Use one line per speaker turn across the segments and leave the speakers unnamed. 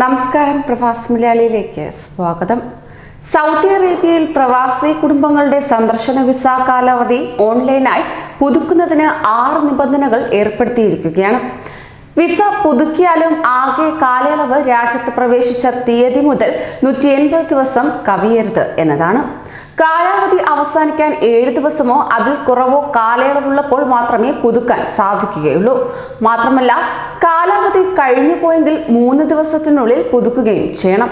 നമസ്കാരം പ്രവാസ് മലയാളിയിലേക്ക് സ്വാഗതം. സൗദി അറേബ്യയിൽ പ്രവാസി കുടുംബങ്ങളുടെ സന്ദർശന വിസ കാലാവധി ഓൺലൈനായി പുതുക്കുന്നതിന് ആറ് നിബന്ധനകൾ ഏർപ്പെടുത്തിയിരിക്കുകയാണ്. വിസ പുതുക്കിയാലും ആകെ കാലയളവ് രാജ്യത്ത് പ്രവേശിച്ച തീയതി മുതൽ നൂറ്റി എൺപത് ദിവസം കവിയരുത് എന്നതാണ്. കാലാവധി അവസാനിക്കാൻ ഏഴ് ദിവസമോ അതിൽ കുറവോ കാലയളവുള്ളപ്പോൾ മാത്രമേ പുതുക്കാൻ സാധിക്കുകയുള്ളൂ. മാത്രമല്ല കാലാവധി കഴിഞ്ഞു പോയെങ്കിൽ മൂന്ന് ദിവസത്തിനുള്ളിൽ പുതുക്കുകയും ചെയ്യണം.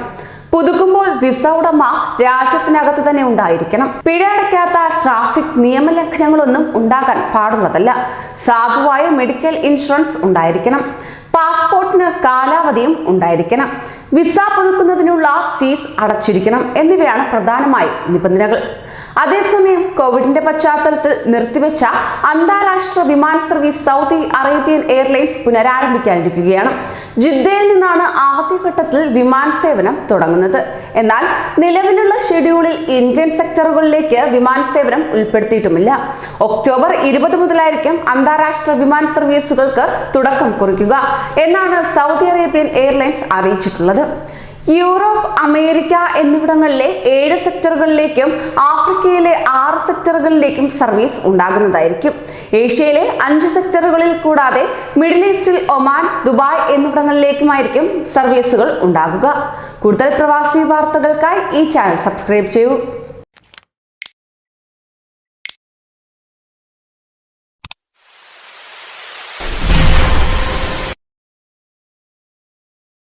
പുതുക്കുമ്പോൾ വിസ ഉടമ രാജ്യത്തിനകത്ത് തന്നെ ഉണ്ടായിരിക്കണം. പിഴ അടയ്ക്കാത്ത ട്രാഫിക് നിയമലംഘനങ്ങളൊന്നും ഉണ്ടാകാൻ പാടുള്ളതല്ല. സാധുവായ മെഡിക്കൽ ഇൻഷുറൻസ് ഉണ്ടായിരിക്കണം. പാസ്പോർട്ടിന് കാലാവധിയും ഉണ്ടായിരിക്കണം. വിസ പുതുക്കുന്നതിനുള്ള ഫീസ് അടച്ചിരിക്കണം എന്നിവയാണ് പ്രധാനമായും നിബന്ധനകൾ. അതേസമയം കോവിഡിന്റെ പശ്ചാത്തലത്തിൽ നിർത്തിവെച്ച അന്താരാഷ്ട്ര വിമാന സർവീസ് സൗദി അറേബ്യൻ എയർലൈൻസ് പുനരാരംഭിക്കാനിരിക്കുകയാണ്. ജിദ്ദയിൽ നിന്നാണ് ആദ്യഘട്ടത്തിൽ വിമാന സേവനം തുടങ്ങുന്നത്. എന്നാൽ നിലവിലുള്ള ഷെഡ്യൂളിൽ ഇന്ത്യൻ സെക്ടറുകളിലേക്ക് വിമാന സേവനം ഉൾപ്പെടുത്തിയിട്ടുമില്ല. ഒക്ടോബർ ഇരുപത് മുതലായിരിക്കും അന്താരാഷ്ട്ര വിമാന സർവീസുകൾക്ക് തുടക്കം കുറിക്കുക എന്നാണ് സൗദി അറേബ്യൻ എയർലൈൻസ് അറിയിച്ചിട്ടുള്ളത്. യൂറോപ്പ് അമേരിക്ക എന്നിവിടങ്ങളിലെ ഏഴ് സെക്ടറുകളിലേക്കും ആഫ്രിക്കയിലെ ആറ് സെക്ടറുകളിലേക്കും സർവീസ് ഉണ്ടാകുന്നതായിരിക്കും. ഏഷ്യയിലെ അഞ്ച് സെക്ടറുകളിൽ കൂടാതെ മിഡിൽ ഈസ്റ്റിൽ ഒമാൻ ദുബായ് എന്നിവിടങ്ങളിലേക്കുമായിരിക്കും സർവീസുകൾ ഉണ്ടാകുക. കൂടുതൽ പ്രവാസി വാർത്തകൾക്കായി ഈ ചാനൽ സബ്സ്ക്രൈബ് ചെയ്യൂ.